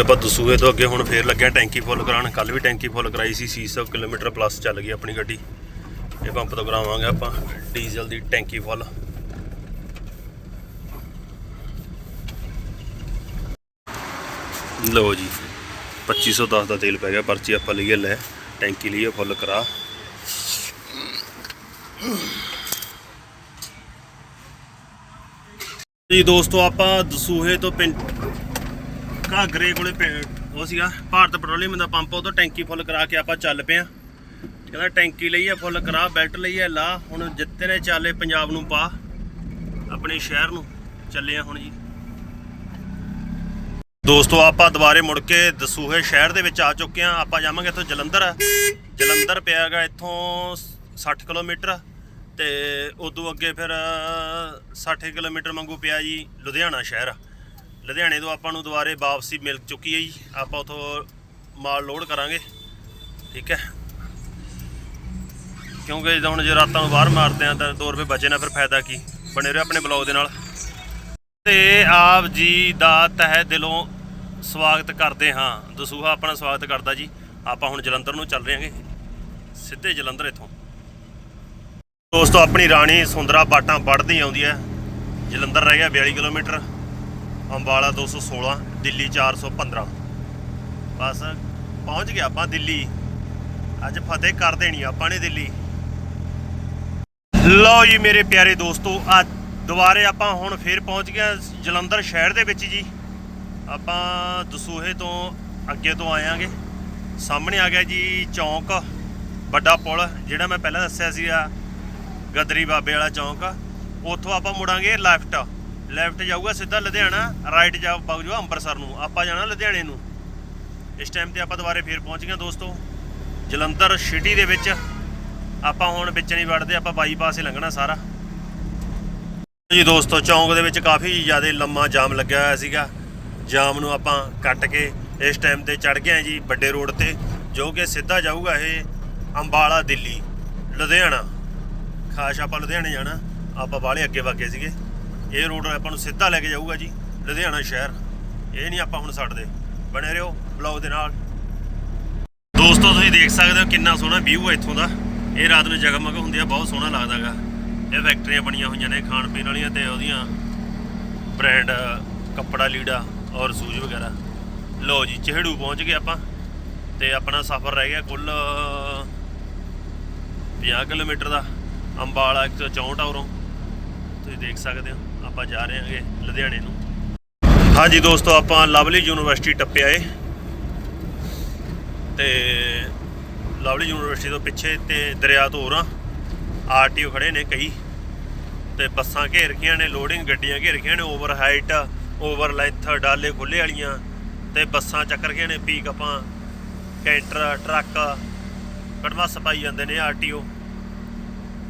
ਆਪਾਂ ਦਸੂਏ ਤੋਂ ਅੱਗੇ ਹੁਣ ਫੇਰ ਲੱਗਿਆ ਟੈਂਕੀ ਫੁੱਲ ਕਰਾਉਣ। ਕੱਲ ਵੀ ਟੈਂਕੀ ਫੁੱਲ ਕਰਾਈ ਸੀ 600 ਕਿਲੋਮੀਟਰ ਪਲੱਸ ਚੱਲ ਗਈ ਆਪਣੀ ਗੱਡੀ। ਇਹ ਪੰਪ ਤੋਂ ਕਰਾਵਾਂਗੇ ਆਪਾਂ, ਡੀਜ਼ਲ ਦੀ ਟੈਂਕੀ ਫੁੱਲ। ਲਓ ਜੀ 2510 ਦਾ ਤੇਲ ਪੈ ਗਿਆ, ਪਰਚੀ ਆਪਾਂ ਲਈਏ ਲੈ, ਟੈਂਕੀ ਲਈਏ, ਫੁੱਲ ਕਰਾ। ਜੀ ਦੋਸਤੋ, ਆਪਾਂ ਦਸੂਹੇ ਤੋਂ ਪਿੰਡ ਘਾਗਰੇ ਕੋਲੇ ਪਿੰ- ਉਹ ਸੀਗਾ, ਭਾਰਤ ਪੈਟਰੋਲੀਅਮ ਦਾ ਪੰਪ, ਉਹ ਤੋਂ ਟੈਂਕੀ ਫੁੱਲ ਕਰਾ ਕੇ ਆਪਾਂ ਚੱਲ ਪਏ ਆ। ਕਹਿੰਦਾ ਟੈਂਕੀ ਲਈ ਆ, ਫੁੱਲ ਕਰਾ, ਬੈਲਟ ਲਈ ਆ, ਲਾ, ਹੁਣ ਜਿੱਤੇ ਨੇ ਚਾਲੇ ਪੰਜਾਬ ਨੂੰ ਪਾ, ਆਪਣੇ ਸ਼ਹਿਰ ਨੂੰ ਚੱਲੇ ਆ ਹੁਣ ਜੀ। ਦੋਸਤੋ, ਆਪਾਂ ਦੁਬਾਰੇ ਮੁੜ ਕੇ ਦਸੂਹੇ ਸ਼ਹਿਰ ਦੇ ਵਿੱਚ ਆ ਚੁੱਕੇ ਆ, ਆਪਾਂ ਜਾਵਾਂਗੇ ਇੱਥੋਂ ਜਲੰਧਰ। ਜਲੰਧਰ ਪਿਆਗਾ ਇੱਥੋਂ 60 ਕਿਲੋਮੀਟਰ, ਤੇ ਉਦੋਂ ਅੱਗੇ ਫਿਰ 60 ਕਿਲੋਮੀਟਰ ਮੰਗੂ ਪਿਆ ਜੀ ਲੁਧਿਆਣਾ ਸ਼ਹਿਰ। ਲੁਧਿਆਣੇ ਤੋਂ ਆਪਾਂ ਨੂੰ ਦੁਬਾਰੇ ਵਾਪਸੀ ਮਿਲ ਚੁੱਕੀ ਹੈ ਜੀ। ਆਪਾਂ ਉਥੋਂ ਮਾਲ ਲੋਡ ਕਰਾਂਗੇ। ਠੀਕ ਹੈ। ਕਿਉਂਕਿ ਜਦੋਂ ਹੁਣ ਜੇ ਰਾਤਾਂ ਨੂੰ ਬਾਹਰ ਮਾਰਦੇ ਆ ਤਾਂ 2 ਰੁਪਏ ਬਚੇ ਨਾ, ਫਿਰ ਫਾਇਦਾ ਕੀ? ਬਣੇ ਰਹੋ ਆਪਣੇ ਬਲੌਗ ਦੇ ਨਾਲ। ਤੇ ਆਪ ਜੀ ਦਾ ਤਹਿ ਦਿਲੋਂ ਸਵਾਗਤ ਕਰਦੇ ਹਾਂ। ਦਸੂਹਾ ਆਪਣਾ ਸਵਾਗਤ ਕਰਦਾ ਜੀ। ਆਪਾਂ ਹੁਣ ਜਲੰਧਰ ਨੂੰ ਚੱਲ ਰਹੇ ਹਾਂਗੇ। ਸਿੱਧੇ ਜਲੰਧਰ ਇੱਥੋਂ। ਦੋਸਤੋ, ਆਪਣੀ ਰਾਣੀ ਸੁੰਦਰਾ ਬਾਟਾਂ ਵੱਢਦੀ ਆਉਂਦੀ ਹੈ। ਜਲੰਧਰ ਰਹਿ ਗਿਆ 42 ਕਿਲੋਮੀਟਰ। ਅੰਬਾਲਾ 216 ਦਿੱਲੀ 415 ਬਸ ਪਹੁੰਚ ਗਿਆ ਆਪਾਂ ਦਿੱਲੀ। ਅੱਜ ਫਤਿਹ ਕਰ ਦੇਣੀ ਆਪਾਂ ਨੇ ਦਿੱਲੀ। ਲਓ ਜੀ ਮੇਰੇ ਪਿਆਰੇ ਦੋਸਤੋ, ਅੱਜ ਦੁਬਾਰੇ ਆਪਾਂ ਹੁਣ ਫੇਰ ਪਹੁੰਚ ਗਏ ਜਲੰਧਰ ਸ਼ਹਿਰ ਦੇ ਵਿੱਚ ਜੀ। ਆਪਾਂ ਦਸੂਹੇ ਤੋਂ ਅੱਗੇ ਤੋਂ ਆਇਆਂਗੇ ਸਾਹਮਣੇ ਆ ਗਿਆ ਜੀ ਚੌਂਕ, ਵੱਡਾ ਪੁਲ, ਜਿਹੜਾ ਮੈਂ ਪਹਿਲਾਂ ਦੱਸਿਆ ਸੀਗਾ, ਗਦਰੀ ਬਾਬੇ ਵਾਲਾ ਚੌਂਕ। ਉੱਥੋਂ ਆਪਾਂ ਮੁੜਾਂਗੇ ਲੈਫਟ। ਲੈਫਟ ਜਾਊਗਾ ਸਿੱਧਾ ਲੁਧਿਆਣਾ ਰਾਈਟ ਜਾ ਪਾਉਗਾ ਅੰਮ੍ਰਿਤਸਰ ਨੂੰ। ਆਪਾਂ ਜਾਣਾ ਲੁਧਿਆਣੇ ਨੂੰ। ਇਸ ਟਾਈਮ ਤੇ ਆਪਾਂ ਦੁਬਾਰੇ ਫੇਰ ਪਹੁੰਚ ਗਏ ਹਾਂ ਦੋਸਤੋ। ਜਲੰਧਰ ਸਿਟੀ ਦੇ ਵਿੱਚ। ਆਪਾਂ ਹੁਣ ਵਿੱਚ ਨਹੀਂ ਵੜਦੇ, ਆਪਾਂ ਬਾਈਪਾਸ ਹੀ ਲੰਘਣਾ ਸਾਰਾ। ਜੀ ਦੋਸਤੋ, ਚੌਂਕ ਦੇ ਵਿੱਚ ਕਾਫੀ ਜ਼ਿਆਦਾ ਲੰਮਾ ਜਾਮ ਲੱਗਿਆ ਹੋਇਆ ਸੀਗਾ। ਜਾਮ ਨੂੰ ਆਪਾਂ ਕੱਟ ਕੇ ਇਸ ਟਾਈਮ ਤੇ ਚੜ ਗਏ ਹਾਂ ਜੀ ਵੱਡੇ ਰੋਡ ਤੇ, ਜੋ ਕਿ ਸਿੱਧਾ ਜਾਊਗਾ ਇਹ ਅੰਬਾਲਾ, ਦਿੱਲੀ। ਲੁਧਿਆਣਾ। ਖਾਸ ਆਪਾਂ ਲੁਧਿਆਣੇ ਜਾਣਾ। ਆਪਾਂ ਬਾਹਲੇ ਅੱਗੇ ਵਾਗੇ ਸੀਗੇ। ਇਹ ਰੋਡ ਆਪਾਂ ਨੂੰ ਸਿੱਧਾ ਲੈ ਕੇ ਜਾਊਗਾ ਜੀ, ਲੁਧਿਆਣਾ ਸ਼ਹਿਰ। ਇਹ ਨਹੀਂ ਆਪਾਂ ਹੁਣ ਛੱਡਦੇ। ਬਣੇ ਰਹੋ ਬਲੌਗ ਦੇ ਨਾਲ। ਦੋਸਤੋ, ਤੁਸੀਂ ਦੇਖ ਸਕਦੇ ਹੋ ਕਿੰਨਾ ਸੋਹਣਾ ਵਿਊ ਹੈ ਇੱਥੋਂ ਦਾ। ਇਹ ਰਾਤ ਨੂੰ ਜਗਮਗ ਹੁੰਦੀ ਆ, ਬਹੁਤ ਸੋਹਣਾ ਲੱਗਦਾਗਾ। ਇਹ ਫੈਕਟਰੀਆਂ ਬਣੀਆਂ ਹੋਈਆਂ ਨੇ, ਖਾਣ ਪੀਣ ਵਾਲੀਆਂ ਤੇ ਉਹਦੀਆਂ ਬ੍ਰਾਂਡ ਕੱਪੜਾ ਲੀੜਾ ਔਰ ਸੂਜ ਵਗੈਰਾ। ਲੋ ਜੀ, ਚਿਹੜੂ ਪਹੁੰਚ ਗਏ ਆਪਾਂ। ਤੇ ਆਪਣਾ ਸਫ਼ਰ ਰਹਿ ਗਿਆ ਕੁੱਲ 50 ਕਿਲੋਮੀਟਰ ਦਾ। ਅੰਬਾਲਾ 164 ਔਰੋਂ ਤੁਸੀਂ ਦੇਖ ਸਕਦੇ ਹੋ। ਆਪਾਂ ਜਾ ਰਹੇ ਹਾਂਗੇ ਲੁਧਿਆਣੇ ਨੂੰ। ਹਾਂਜੀ ਦੋਸਤੋ, ਆਪਾਂ ਲਵਲੀ ਯੂਨੀਵਰਸਿਟੀ ਟੱਪਿਆ ਏ ਤੇ ਲਵਲੀ ਯੂਨੀਵਰਸਿਟੀ ਤੋਂ ਪਿੱਛੇ ਤੇ ਦਰਿਆ ਤੋਂ ਹੋਰਾਂ ਆਰਟੀਓ ਖੜੇ ਨੇ ਕਈ। ਤੇ ਬੱਸਾਂ ਘੇਰ ਰਖੀਆਂ ਨੇ, ਲੋਡਿੰਗ ਗੱਡੀਆਂ ਘੇਰ ਰਖੀਆਂ ਨੇ ਓਵਰ ਹਾਈਟ ਓਵਰ ਲੈਂਥ ਡਾਲੇ ਖੁੱਲੇ ਵਾਲੀਆਂ। ਤੇ ਬੱਸਾਂ ਚੱਕਰ ਰਖੀਆਂ ਨੇ ਪੀਕ ਆਪਾਂ ਕੈਂਟਰ ਟਰੱਕ ਕੜਵਾ ਸਪਾਈ ਜਾਂਦੇ ਨੇ ਆਰਟੀਓ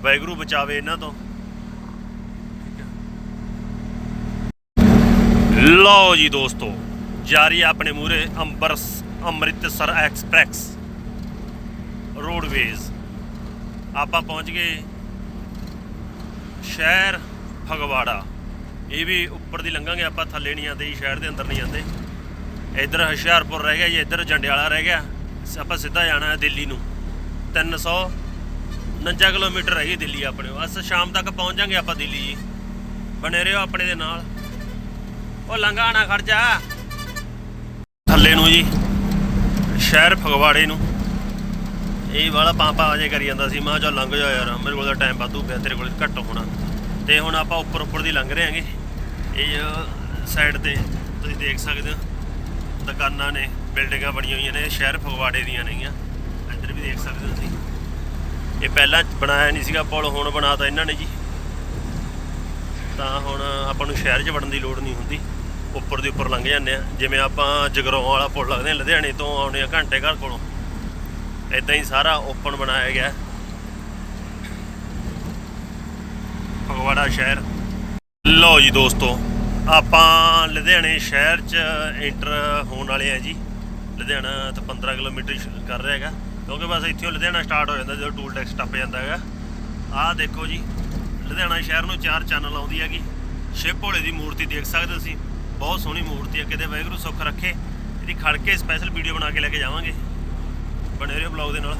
ਵੈਗਰੂ ਬਚਾਵੇ ਇਹਨਾਂ ਤੋਂ। ਲਓ ਜੀ ਦੋਸਤੋ, ਜਾਰੀ ਆਪਣੇ ਮੂਰੇ ਅੰਬਰਸ ਅੰਮ੍ਰਿਤਸਰ ਐਕਸਪ੍ਰੈਸ, ਰੋਡਵੇਜ਼। ਆਪਾਂ ਪਹੁੰਚ ਗਏ ਸ਼ਹਿਰ ਫਗਵਾੜਾ। ਇਹ ਵੀ ਉੱਪਰ ਦੀ ਲੰਘਾਂਗੇ, ਆਪਾਂ ਥੱਲੇ ਨਹੀਂ ਜਾਂਦੇ ਜੀ, ਸ਼ਹਿਰ ਦੇ ਅੰਦਰ ਨਹੀਂ ਜਾਂਦੇ ਇੱਧਰ ਹੁਸ਼ਿਆਰਪੁਰ ਰਹਿ ਗਿਆ ਜੀ, ਇੱਧਰ ਜੰਡਿਆਲਾ ਰਹਿ ਗਿਆ। ਆਪਾਂ ਸਿੱਧਾ ਜਾਣਾ ਹੈ ਦਿੱਲੀ ਨੂੰ। 349 ਕਿਲੋਮੀਟਰ ਰਹਿ ਗਈ ਦਿੱਲੀ ਆਪਣੇ ਬਸ ਸ਼ਾਮ ਤੱਕ ਪਹੁੰਚ ਜਾਾਂਗੇ ਆਪਾਂ ਦਿੱਲੀ ਜੀ। ਬਣੇ ਰਹੋ ਆਪਣੇ ਦੇ ਨਾਲ। ਉਹ ਲੰਘਾ ਨਾ ਖੜ ਜਾ। ਥੱਲੇ ਨੂੰ ਜੀ, ਸ਼ਹਿਰ ਫਗਵਾੜੇ ਨੂੰ। ਇਹ ਵਾਲਾ ਪਾਪਾ ਅਜੇ ਕਰੀ ਜਾਂਦਾ ਸੀ, ਮੈਂ ਕਿਹਾ ਲੰਘ ਜਾ ਯਾਰ, ਮੇਰੇ ਕੋਲ ਤਾਂ ਟਾਈਮ ਵਾਧੂ ਪਿਆ, ਤੇਰੇ ਕੋਲ ਘੱਟ ਹੋਣਾ। ਤੇ ਹੁਣ ਆਪਾਂ ਉੱਪਰ ਉੱਪਰ ਦੀ ਲੰਘ ਰਹੇ ਹਾਂਗੇ। ਇਹ ਸਾਈਡ ਤੇ ਤੁਸੀਂ ਦੇਖ ਸਕਦੇ ਹੋ, ਦੁਕਾਨਾਂ ਨੇ, ਬਿਲਡਿੰਗਾਂ ਬਣੀਆਂ ਹੋਈਆਂ ਨੇ, ਸ਼ਹਿਰ ਫਗਵਾੜੇ ਦੀਆਂ ਨੇਗੀਆਂ। ਇੱਧਰ ਵੀ ਦੇਖ ਸਕਦੇ ਹੋ ਤੁਸੀਂ। ਇਹ ਪਹਿਲਾਂ ਬਣਾਇਆ ਨਹੀਂ ਸੀਗਾ ਪੁਲ ਹੁਣ ਬਣਾਤਾ ਇਹਨਾਂ ਨੇ ਜੀ। ਤਾਂ ਹੁਣ ਆਪਾਂ ਨੂੰ ਸ਼ਹਿਰ 'ਚ ਵੜਨ ਦੀ ਲੋੜ ਨਹੀਂ ਹੁੰਦੀ। ਉੱਪਰ ਦੀ ਉੱਪਰ ਲੰਘ ਜਾਂਦੇ ਆ। ਜਿਵੇਂ ਆਪਾਂ ਜਗਰਾਉਂ ਵਾਲਾ ਪੁਲ ਲੱਗਦੇ ਆ ਲੁਧਿਆਣੇ ਤੋਂ ਆਉਣੇ ਆ ਘੰਟੇ ਘਰ ਕੋਲੋਂ। ਇਦਾਂ ਹੀ ਸਾਰਾ ਓਪਨ ਬਣਾਇਆ ਗਿਆ। ਫਗਵਾੜਾ ਸ਼ਹਿਰ। ਲਓ ਜੀ ਦੋਸਤੋ, ਆਪਾਂ ਲੁਧਿਆਣੇ ਸ਼ਹਿਰ 'ਚ ਐਂਟਰ ਹੋਣ ਵਾਲੇ ਆ ਜੀ। ਲੁਧਿਆਣਾ ਤੋਂ 15 ਕਿਲੋਮੀਟਰ ਕਰ ਰਿਹਾ ਹੈਗਾ। ਕਿਉਂਕਿ ਬਸ ਇੱਥੋਂ ਲੁਧਿਆਣਾ ਸਟਾਰਟ ਹੋ ਜਾਂਦਾ ਜਦੋਂ ਟੂਲ ਟੈਕਸ ਟੱਪ ਜਾਂਦਾ ਹੈਗਾ। ਆਹ ਦੇਖੋ ਜੀ, ਲੁਧਿਆਣਾ ਸ਼ਹਿਰ ਨੂੰ ਚਾਰ ਚੈਨਲ ਆਉਂਦੀ ਹੈਗੀ। ਸ਼ਿਵ ਭੋਲੇ ਦੀ ਮੂਰਤੀ ਦੇਖ ਸਕਦੇ ਹੋ ਤੁਸੀਂ। ਬਹੁਤ ਸੋਹਣੀ ਮੂਰਤੀ ਹੈ ਕਿਤੇ ਵਾਹਿਗੁਰੂ ਸੁੱਖ ਰੱਖੇ। ਇਹਦੀ ਖੜ ਕੇ ਸਪੈਸ਼ਲ ਵੀਡੀਓ ਬਣਾ ਕੇ ਲੈ ਕੇ ਜਾਵਾਂਗੇ। ਬਣੇ ਰਹੋ ਬਲੌਗ ਦੇ ਨਾਲ।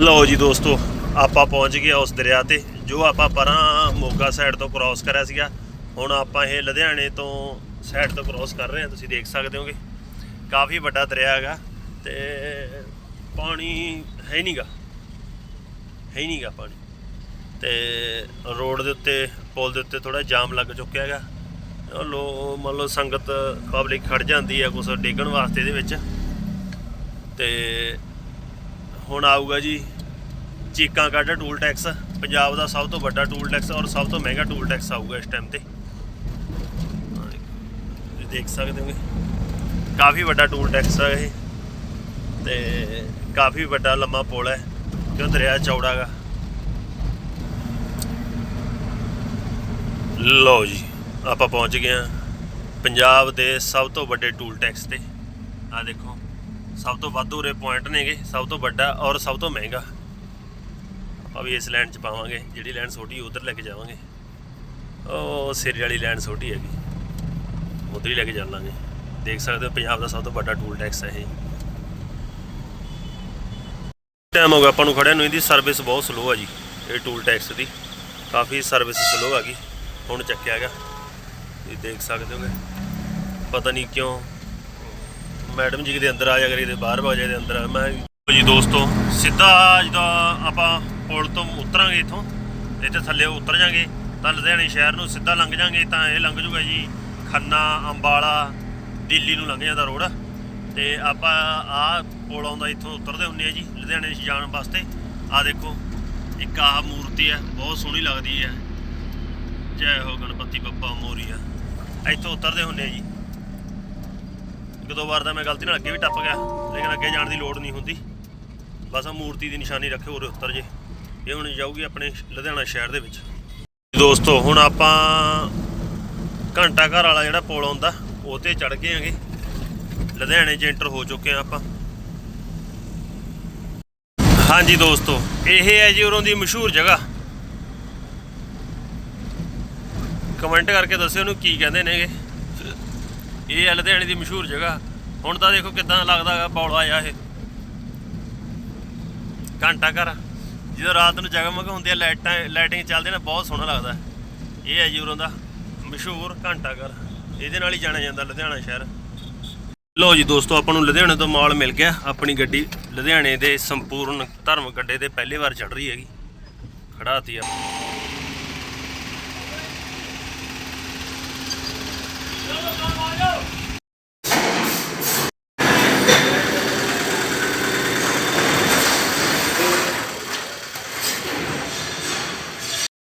ਲਓ ਜੀ ਦੋਸਤੋ, ਆਪਾਂ ਪਹੁੰਚ ਗਏ ਉਸ ਦਰਿਆ ਤੇ, ਜੋ ਆਪਾਂ ਪਰਾਂ ਮੋਗਾ ਸਾਈਡ ਤੋਂ ਕ੍ਰਾਸ ਕਰਿਆ ਸੀਗਾ। ਹੁਣ ਆਪਾਂ ਇਹ ਲੁਧਿਆਣੇ ਤੋਂ ਸਾਈਡ ਤੋਂ ਕ੍ਰਾਸ ਕਰ ਰਹੇ ਹਾਂ ਤੁਸੀਂ ਦੇਖ ਸਕਦੇ ਹੋਗੇ। ਕਾਫੀ ਵੱਡਾ ਦਰਿਆ ਹੈਗਾ ਤੇ ਪਾਣੀ ਹੈ ਨਹੀਂਗਾ। ਹੈ ਨਹੀਂਗਾ ਪਾਣੀ। ਤੇ ਰੋਡ ਦੇ ਉੱਤੇ, ਪੁਲ ਦੇ ਉੱਤੇ ਥੋੜਾ ਜਾਮ ਲੱਗ ਚੁੱਕਿਆ ਹੈਗਾ। ਲੋ, ਮੰਨ ਲਓ ਸੰਗਤ ਪਬਲਿਕ ਖੜ ਜਾਂਦੀ ਹੈ ਕੁਛ ਡੇਗਣ ਵਾਸਤੇ ਇਹਦੇ ਵਿੱਚ। ਤੇ ਹੁਣ ਆਊਗਾ ਜੀ ਚੀਕਾਂ ਕੱਢ ਟੂਲ ਟੈਕਸ ਪੰਜਾਬ ਦਾ ਸਭ ਤੋਂ ਵੱਡਾ ਟੂਲ ਟੈਕਸ ਔਰ ਸਭ ਤੋਂ ਮਹਿੰਗਾ ਟੂਲ ਟੈਕਸ ਆਊਗਾ ਇਸ ਟਾਈਮ ਤੇ। ਤੁਸੀਂ ਦੇਖ ਸਕਦੇ ਹੋ ਕਾਫੀ ਵੱਡਾ ਟੂਲ ਟੈਕਸ ਹੈ ਇਹ। ਤੇ ਕਾਫੀ ਵੱਡਾ ਲੰਮਾ ਪੁਲ ਹੈ ਕਿਉਂ ਦਰਿਆ ਚੌੜਾ ਗਾ। ਲਓ ਜੀ। ਆਪਾਂ ਪਹੁੰਚ ਗਏ ਹਾਂ ਪੰਜਾਬ ਦੇ ਸਭ ਤੋਂ ਵੱਡੇ ਟੂਲ ਟੈਕਸ ਤੇ। ਆ ਦੇਖੋ, ਸਭ ਤੋਂ ਵੱਧ ਉਰੇ ਪੁਆਇੰਟ ਨੇਗੇ, ਸਭ ਤੋਂ ਵੱਡਾ ਔਰ ਸਭ ਤੋਂ ਮਹਿੰਗਾ। ਆਪਾਂ ਵੀ ਇਸ ਲੈਂਡ 'ਚ ਪਾਵਾਂਗੇ, ਜਿਹੜੀ ਲੈਂਡ ਛੋਟੀ ਉਧਰ ਲੈ ਕੇ ਜਾਵਾਂਗੇ। ਉਹ ਸਿਰ ਵਾਲੀ ਲੈਂਡ ਛੋਟੀ ਹੈਗੀ। ਉਧਰ ਹੀ ਲੈ ਕੇ ਚੱਲਾਂਗੇ ਦੇਖ ਸਕਦੇ ਹੋ, ਪੰਜਾਬ ਦਾ ਸਭ ਤੋਂ ਵੱਡਾ ਟੂਲ ਟੈਕਸ ਹੈ ਇਹ। ਟਾਈਮ ਹੋ ਗਿਆ ਆਪਾਂ ਨੂੰ ਖੜਿਆ ਨੂੰ, ਇਹਦੀ ਸਰਵਿਸ ਬਹੁਤ ਸਲੋ ਆ ਜੀ, ਇਹ ਟੂਲ ਟੈਕਸ ਦੀ। ਕਾਫੀ ਸਰਵਿਸ ਸਲੋ ਆ ਗਈ, ਹੁਣ ਚੱਕਿਆ ਗਿਆ। ਤੁਸੀਂ ਦੇਖ ਸਕਦੇ ਹੋਗੇ। ਪਤਾ ਨਹੀਂ ਕਿਉਂ ਮੈਡਮ ਜੀ ਕਿਤੇ ਅੰਦਰ ਆ ਜਾ ਕਰੀ ਤੇ ਬਾਹਰ ਵਜੇ ਦੇ ਅੰਦਰ ਆ। ਮੈਂ ਜੀ ਦੋਸਤੋ, ਸਿੱਧਾ ਜਦੋਂ ਆਪਾਂ ਪੁਲ ਤੋਂ ਉਤਰਾਂਗੇ ਇਥੋਂ, ਇੱਥੇ ਥੱਲੇ ਉਤਰ ਜਾਾਂਗੇ, ਤਾਂ ਲੁਧਿਆਣੇ ਸ਼ਹਿਰ ਨੂੰ ਸਿੱਧਾ ਲੰਘ ਜਾਾਂਗੇ, ਤਾਂ ਇਹ ਲੰਘ ਜੂਗਾ ਜੀ ਖੰਨਾ, ਅੰਬਾਲਾ, ਦਿੱਲੀ ਨੂੰ ਲੰਘ ਜਾਂਦਾ ਰੋਡ। ਤੇ ਆਪਾਂ ਆਹ ਪੁਲ ਆਉਂਦਾ ਇੱਥੋਂ ਉਤਰਦੇ ਹੁੰਨੇ ਆ ਜੀ, ਲੁਧਿਆਣੇ ਜਾਣ ਵਾਸਤੇ। ਆ ਦੇਖੋ, ਇੱਕ ਆਹ ਮੂਰਤੀ ਹੈ, ਬਹੁਤ ਸੋਹਣੀ ਲੱਗਦੀ ਹੈ। ਜੈ ਹੋ ਗਣਪਤੀ ਬੱਪਾ ਮੋਰੀਆ। ਇੱਥੋਂ ਉਤਰਦੇ ਹੁੰਨੇ ਆ ਜੀ। ਇੱਕ ਦੋ ਵਾਰ ਤਾਂ ਮੈਂ ਗਲਤੀ ਨਾਲ ਅੱਗੇ ਵੀ ਟੱਪ ਗਿਆ, ਲੇਕਿਨ ਅੱਗੇ ਜਾਣ ਦੀ ਲੋੜ ਨਹੀਂ ਹੁੰਦੀ। ਬਸ ਆ ਮੂਰਤੀ ਦੀ ਨਿਸ਼ਾਨੀ ਰੱਖਿਓ ਉਰੇ ਉਤਰ ਜੇ। ਇਹ ਹੁਣ ਜਾਊਗੀ ਆਪਣੇ ਲੁਧਿਆਣਾ ਸ਼ਹਿਰ ਦੇ ਵਿੱਚ। ਦੋਸਤੋ, ਹੁਣ ਆਪਾਂ ਘੰਟਾ ਘਰ ਵਾਲਾ ਜਿਹੜਾ ਪੁਲ ਆਉਂਦਾ, ਉਹ ਤੇ ਚੜ ਗਏ ਆਂਗੇ। ਲੁਧਿਆਣੇ 'ਚ ਐਂਟਰ ਹੋ ਚੁੱਕੇ ਆ ਆਪਾਂ। ਹਾਂਜੀ ਦੋਸਤੋ, ਇਹ ਹੈ ਜੀ ਉਰੋਂ ਦੀ ਮਸ਼ਹੂਰ ਜਗ੍ਹਾ। ਕਮੈਂਟ ਕਰਕੇ ਦੱਸਿਓ ਉਹਨੂੰ ਕੀ ਕਹਿੰਦੇ ਨੇਗੇ। ਇਹ ਹੈ ਲੁਧਿਆਣੇ ਦੀ ਮਸ਼ਹੂਰ ਜਗ੍ਹਾ। ਹੁਣ ਤਾਂ ਦੇਖੋ ਕਿਦਾਂ ਲੱਗਦਾ ਹੈਗਾ ਬੌਲਾ ਆ ਇਹ। ਘੰਟਾ ਘਰ। ਜਦੋਂ ਰਾਤ ਨੂੰ ਜਗਮਗ ਹੁੰਦੀ ਆ, ਲਾਈਟਾਂ, ਲਾਈਟਿੰਗ ਚੱਲਦੀ ਨਾ, ਬਹੁਤ ਸੋਹਣਾ ਲੱਗਦਾ। ਇਹ ਹੈ ਜੀ ਉਰੋਂ ਦਾ ਮਸ਼ਹੂਰ ਘੰਟਾ ਘਰ। ਇਹਦੇ ਨਾਲ ਹੀ ਜਾਣਿਆ ਜਾਂਦਾ ਲੁਧਿਆਣਾ ਸ਼ਹਿਰ। ਲੋ ਜੀ ਦੋਸਤੋ, ਆਪਾਂ ਨੂੰ ਲੁਧਿਆਣੇ ਤੋਂ ਮਾਲ ਮਿਲ ਗਿਆ। ਆਪਣੀ ਗੱਡੀ ਲੁਧਿਆਣੇ ਦੇ ਸੰਪੂਰਨ ਧਰਮ ਗੱਡੇ ਤੇ ਪਹਿਲੀ ਵਾਰ ਚੜ ਰਹੀ ਹੈਗੀ। ਖੜਾਤੀ ਆ।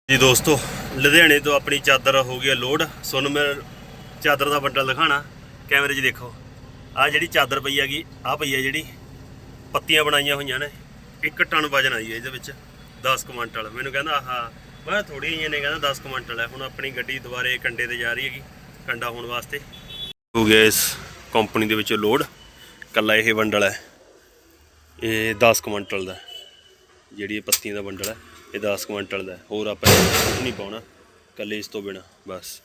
ਜੀ ਦੋਸਤੋ, ਲੁਧਿਆਣੇ ਤੋਂ ਆਪਣੀ ਚਾਦਰ ਹੋ ਗਈ ਹੈ ਲੋਡ। ਤੁਹਾਨੂੰ ਮੈਂ ਚਾਦਰ ਦਾ ਬੰਡਲ ਦਿਖਾਣਾ। ਕੈਮਰੇ 'ਚ ਦੇਖੋ। ਆ ਜਿਹੜੀ ਚਾਦਰ ਪਈ ਹੈਗੀ ਆ ਪਈ ਹੈ ਜਿਹੜੀ ਪੱਤੀਆਂ ਬਣਾਈਆਂ ਹੋਈਆਂ ਨੇ। 1 ਟਨ ਵਜਨ ਆਈ ਹੈ ਇਹਦੇ ਵਿੱਚ 10 ਕੁਇੰਟਲ। ਮੈਨੂੰ ਕਹਿੰਦਾ, ਆਹਾ, ਮੈਂ ਥੋੜੀ ਜਿਹੀਆਂ ਨੇ, ਕਹਿੰਦਾ 10 ਕੁਇੰਟਲ ਹੈ। ਹੁਣ ਆਪਣੀ ਗੱਡੀ ਦੁਬਾਰੇ ਕੰਡੇ ਤੇ ਜਾ ਰਹੀ ਹੈਗੀ। ਕੰਡਾ ਹੋਣ ਵਾਸਤੇ। ਹੋ ਗਿਆ ਇਸ ਕੰਪਨੀ ਦੇ ਵਿੱਚ ਲੋਡ। ਕੱਲਾ ਇਹ ਬੰਡਲ ਹੈ। ਇਹ 10 ਕੁਇੰਟਲ ਦਾ। ਜਿਹੜੀ ਇਹ ਪੱਤੀਆਂ ਦਾ ਬੰਡਲ ਹੈ, ਇਹ 10 ਕੁਇੰਟਲ ਦਾ। ਹੋਰ ਆਪਾਂ ਨਹੀਂ ਪਾਉਣਾ। ਕੱਲੇ ਇਸ ਤੋਂ ਬਿਨਾ, ਬਸ।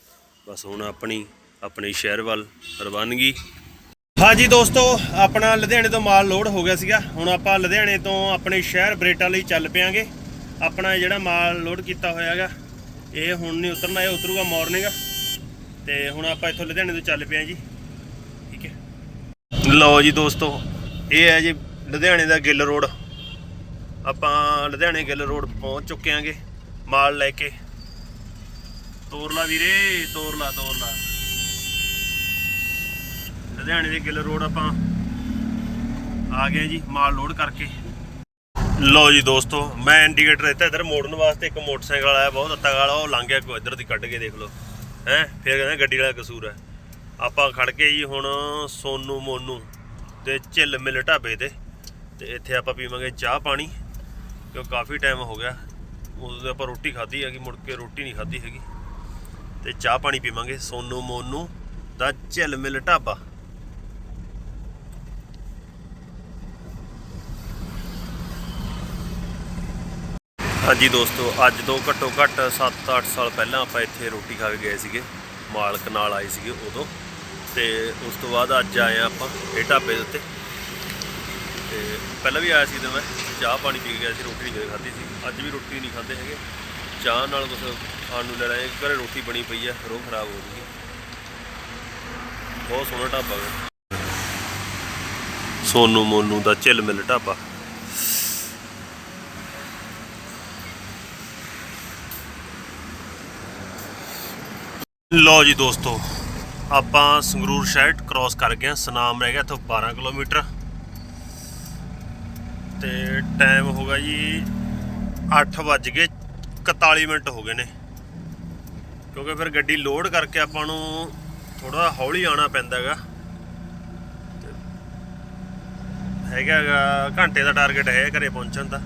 ਬਸ ਹੁਣ ਆਪਣੀ, ਆਪਣੇ ਸ਼ਹਿਰ ਵੱਲ ਰਵਾਨਗੀ। ਹਾਂਜੀ ਦੋਸਤੋ, ਆਪਣਾ ਲੁਧਿਆਣੇ ਤੋਂ ਮਾਲ ਲੋਡ ਹੋ ਗਿਆ ਸੀਗਾ। ਹੁਣ ਆਪਾਂ ਲੁਧਿਆਣੇ ਤੋਂ ਆਪਣੇ ਸ਼ਹਿਰ ਬਰੇਟਾ ਲਈ ਚੱਲ ਪਿਆਂਗੇ। ਆਪਣਾ ਜਿਹੜਾ ਮਾਲ ਲੋਡ ਕੀਤਾ ਹੋਇਆ ਹੈਗਾ, ਇਹ ਹੁਣ ਨਹੀਂ ਉਤਰਨਾ, ਇਹ ਉਤਰੂਗਾ ਮਾਰਨਿੰਗ ਤੇ ਹੁਣ ਆਪਾਂ ਇੱਥੋਂ ਲੁਧਿਆਣੇ ਤੋਂ ਚੱਲ ਪਿਆ ਜੀ। ਠੀਕ ਹੈ। ਲਓ ਜੀ ਦੋਸਤੋ, ਇਹ ਹੈ ਜੀ ਲੁਧਿਆਣੇ ਦਾ ਗਿੱਲ ਰੋਡ। ਆਪਾਂ ਲੁਧਿਆਣੇ ਗਿੱਲ ਰੋਡ ਪਹੁੰਚ ਚੁੱਕੇ ਆਂਗੇ ਮਾਲ ਲੈ ਕੇ। ਤੋਰਲਾ ਵੀਰੇ, ਤੋਰ ਲਾ ਤੋਰ ਲਾ। ਲੁਧਿਆਣੇ ਦੇ ਗਿੱਲ ਰੋਡ ਆਪਾਂ ਆ ਗਏ ਜੀ, ਮਾਲ ਲੋਡ ਕਰਕੇ। ਲਓ ਜੀ ਦੋਸਤੋ, ਮੈਂ ਇੰਡੀਕੇਟਰ ਦਿੱਤਾ ਇਧਰ ਮੋੜਨ ਵਾਸਤੇ ਇੱਕ ਮੋਟਰਸਾਈਕਲ ਵਾਲਾ ਆਇਆ, ਬਹੁਤ ਅੱਤਾ ਵਾਲਾ ਉਹ ਲੰਘ ਗਿਆ ਕੋਈ ਇੱਧਰ ਦੀ ਕੱਢ ਕੇ ਦੇਖ ਲਓ। ਹੈ? ਫਿਰ ਕਹਿੰਦੇ ਗੱਡੀ ਵਾਲਾ ਕਸੂਰ ਹੈ। ਆਪਾਂ ਖੜ ਕੇ ਜੀ ਹੁਣ ਸੋਨੂ ਮੋਨੂ ਤੇ ਝਿੱਲ ਮਿਲ ਢਾਬੇ ਤੇ। ਤੇ ਇੱਥੇ ਆਪਾਂ ਪੀਵਾਂਗੇ ਚਾਹ ਪਾਣੀ, ਕਿਉਂ ਕਾਫੀ ਟਾਈਮ ਹੋ ਗਿਆ। ਉਦੋਂ ਤੇ ਆਪਾਂ ਰੋਟੀ ਖਾਧੀ ਹੈਗੀ, ਮੁੜ ਕੇ ਰੋਟੀ ਨਹੀਂ ਖਾਧੀ ਹੈਗੀ। ਤੇ ਚਾਹ ਪਾਣੀ ਪੀਵਾਂਗੇ ਸੋਨੂ ਮੋਨੂ ਦਾ ਝਿੱਲ ਮਿਲ ਢਾਬਾ। ਹਾਂਜੀ ਦੋਸਤੋ, ਅੱਜ ਤੋਂ ਘੱਟੋ ਘੱਟ 7-8 ਸਾਲ ਪਹਿਲਾਂ ਆਪਾਂ ਇੱਥੇ ਰੋਟੀ ਖਾ ਕੇ ਗਏ ਸੀਗੇ। ਮਾਲਕ ਨਾਲ ਆਏ ਸੀਗੇ ਉਦੋਂ। ਤੇ ਉਸ ਤੋਂ ਬਾਅਦ ਅੱਜ ਆਏ ਆ ਆਪਾਂ ਇਹ ਢਾਬੇ ਦੇ ਉੱਤੇ। ਤੇ ਪਹਿਲਾਂ ਵੀ ਆਇਆ ਸੀ ਤੇ ਮੈਂ, ਚਾਹ ਪਾਣੀ ਪੀ ਕੇ ਗਿਆ ਸੀ, ਰੋਟੀ ਨਹੀਂ ਖਾਧੀ ਸੀ। ਅੱਜ ਵੀ ਰੋਟੀ ਨਹੀਂ ਖਾਂਦੇ ਹੈਗੇ। ਚਾਹ ਨਾਲ ਕੁਝ ਖਾਣ ਨੂੰ ਲੈਣਾ ਹੈ ਘਰੇ ਰੋਟੀ ਬਣੀ ਪਈ ਆ, ਰੋਹ ਖਰਾਬ ਹੋ ਜੂਗੀ ਬਹੁਤ ਸੋਹਣਾ ਢਾਬਾ ਹੈ ਸੋਨੂ ਮੋਨੂ ਦਾ ਝਿਲ ਮਿਲ ਢਾਬਾ। ਲੋ ਜੀ ਦੋਸਤੋ, ਆਪਾਂ ਸੰਗਰੂਰ ਸ਼ਹਿਰ ਕ੍ਰਾਸ ਕਰ ਗਏ ਹਾਂ। ਸਨਾਮ ਰਹਿ ਗਿਆ ਇੱਥੋਂ 12 ਕਿਲੋਮੀਟਰ। ਤੇ ਟਾਈਮ ਹੋ ਗਿਆ ਜੀ 8 ਵੱਜ ਗਏ 41 ਮਿੰਟ ਹੋ ਗਏ ਨੇ। ਕਿਉਂਕਿ ਫਿਰ ਗੱਡੀ ਲੋਡ ਕਰਕੇ ਆਪਾਂ ਨੂੰ ਥੋੜਾ ਹੌਲੀ ਆਉਣਾ ਪੈਂਦਾ ਹੈਗਾ। ਤੇ ਹੈਗਾ ਹੈਗਾ, ਘੰਟੇ ਦਾ ਟਾਰਗੇਟ ਹੈ ਘਰੇ ਪਹੁੰਚਣ ਦਾ।